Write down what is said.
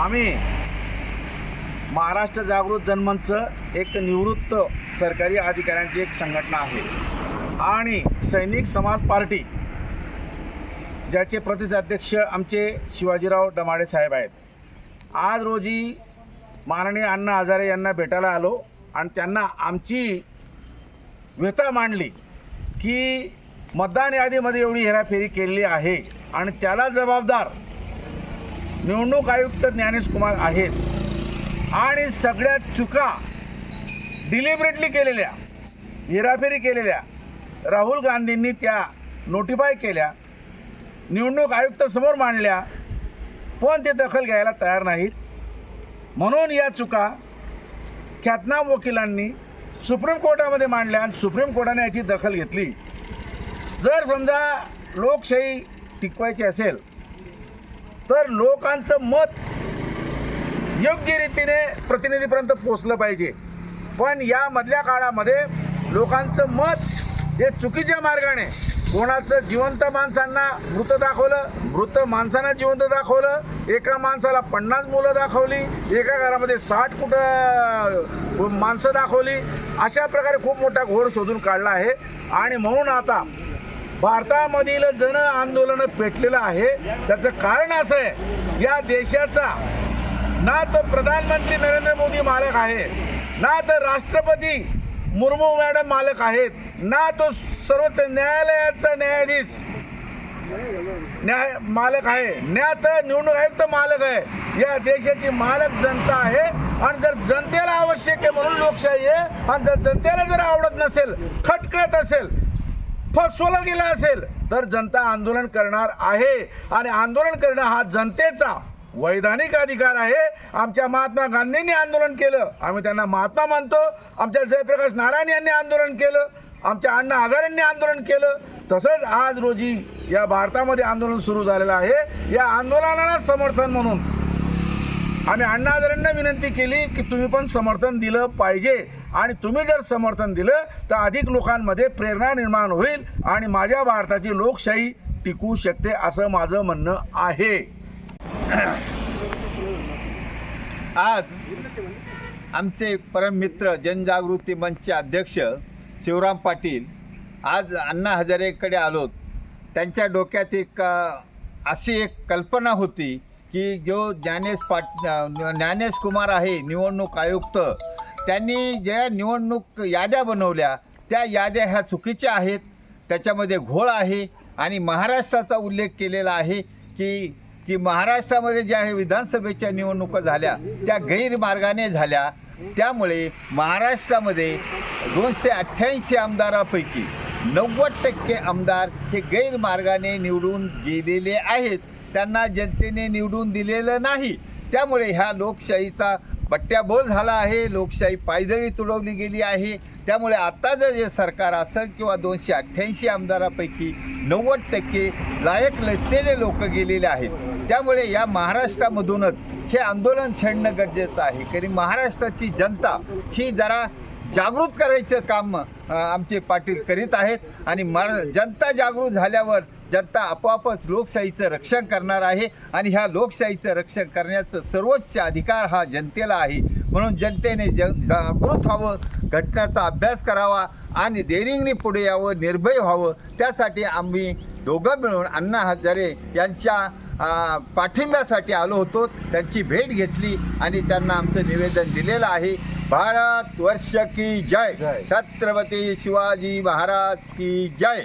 आम्ही महाराष्ट्र जागृत जनमंच एक निवृत्त सरकारी अधिकाऱ्यांची एक संघटना आहे. आणि सैनिक समाज पार्टी ज्याचे प्रतिसाध्यक्ष आमचे शिवाजीराव डमाडे साहेब आहेत. आज रोजी माननीय अण्णा हजारे यांना भेटायला आलो आणि त्यांना आमची व्यथा मांडली की मतदान यादीमध्ये एवढी हेराफेरी केलेली आहे आणि त्याला जबाबदार निवडणूक आयुक्त ज्ञानेश कुमार आहेत. आणि सगळ्या चुका डिलिबरेटली केलेल्या हेराफेरी केलेल्या राहुल गांधींनी त्या नोटिफाय केल्या निवडणूक आयुक्त समोर मांडल्या पण ते दखल घ्यायला तयार नाहीत. म्हणून या चुका ख्यातनाम वकिलांनी सुप्रीम कोर्टामध्ये मांडल्या आणि सुप्रीम कोर्टाने याची दखल घेतली. जर समजा लोकशाही टिकवायची असेल तर लोकांचं मत योग्य रीतीने प्रतिनिधीपर्यंत पोचलं पाहिजे. पण या मधल्या काळामध्ये लोकांचं मत हे चुकीच्या मार्गाने कोणाचं जिवंत माणसांना मृत दाखवलं मृत माणसांना जिवंत दाखवलं एका माणसाला पन्नास मुलं दाखवली एका घरामध्ये साठ कुठं माणसं दाखवली अशा प्रकारे खूप मोठा घोर शोधून काढला आहे. आणि म्हणून आता भारतामधील जन आंदोलन पेटलेलं आहे. त्याचं कारण असं आहे या देशाचा ना तो प्रधानमंत्री नरेंद्र मोदी मालक आहे. ना तर राष्ट्रपती मुर्मू मॅडम मालक आहेत. ना तो सर्वोच्च न्यायालयाचा न्यायाधीश न्याय मालक आहे. न्या तर निवडणूक आयुक्त मालक आहे. या देशाची मालक जनता आहे. आणि जर जनतेला आवश्यक आहे म्हणून लोकशाही आहे आणि जर जनतेला जर आवडत नसेल खटकत असेल फसवलं गेलं असेल तर जनता आंदोलन करणार आहे. आणि आंदोलन करणं हा जनतेचा वैधानिक अधिकार आहे. आमच्या महात्मा गांधींनी आंदोलन केलं. आम्ही त्यांना महात्मा मानतो. आमच्या जयप्रकाश नारायण यांनी आंदोलन केलं. आमच्या अण्णा हजारेंनी आंदोलन केलं. तसंच आज रोजी या भारतामध्ये आंदोलन सुरू झालेलं आहे. या आंदोलनाला समर्थन म्हणून आम्ही अण्णा हजारेंना विनंती केली की तुम्ही पण समर्थन दिलं पाहिजे. आणि तुम्ही जर समर्थन दिलं तर अधिक लोकांमध्ये प्रेरणा निर्माण होईल आणि माझ्या भारताची लोकशाही टिकू शकते असं माझं म्हणणं आहे. आज आमचे परममित्र जनजागृती मंचचे अध्यक्ष शिवराम पाटील आज अण्णा हजारेकडे आलोत. त्यांच्या डोक्यात एक अशी एक कल्पना होती की जो ज्ञानेश पाट ज्ञानेश कुमार आहे निवडणूक आयुक्त त्यांनी ज्या निवडणूक याद्या बनवल्या त्या याद्या ह्या चुकीच्या आहेत त्याच्यामध्ये घोळ आहे आणि महाराष्ट्राचा उल्लेख केलेला आहे की की महाराष्ट्रामध्ये ज्या विधानसभेच्या निवडणुका झाल्या त्या गैरमार्गाने झाल्या. त्यामुळे महाराष्ट्रामध्ये दोनशे अठ्ठ्याऐंशी आमदारापैकी नव्वद टक्के आमदार हे गैरमार्गाने निवडून गेलेले आहेत. त्यांना जनतेने निवडून दिलेलं नाही. त्यामुळे ह्या लोकशाहीचा बट्ट्याबोळ झाला आहे. लोकशाही पायदळी तुडवली गेली आहे. त्यामुळे आत्ताचं जे सरकार असेल किंवा दोनशे अठ्ठ्याऐंशी आमदारापैकी नव्वद टक्के लायक नसलेले लोक गेलेले आहेत. त्यामुळे या महाराष्ट्रामधूनच हे आंदोलन छेडणं गरजेचं आहे. कारण महाराष्ट्राची जनता ही जरा जागृत करायचं काम आमचे पाटील करीत आहेत. आणि मर जनता जागृत झाल्यावर जनता आपोआपच लोकशाहीचं रक्षण करणार आहे आणि ह्या लोकशाहीचं रक्षण करण्याचं सर्वोच्च अधिकार हा जनतेला आहे. म्हणून जनतेने ज जागृत व्हावं घटनाचा अभ्यास करावा आणि देरिंगनी पुढे यावं निर्भय व्हावं. त्यासाठी आम्ही दोघं मिळून अण्णा हजारे यांच्या पाठिंब्यासाठी आलो होतो. त्यांची भेट घेतली आणि त्यांना आमचं निवेदन दिलेलं आहे. भारत वर्ष की जय. छत्रपती शिवाजी महाराज की जय.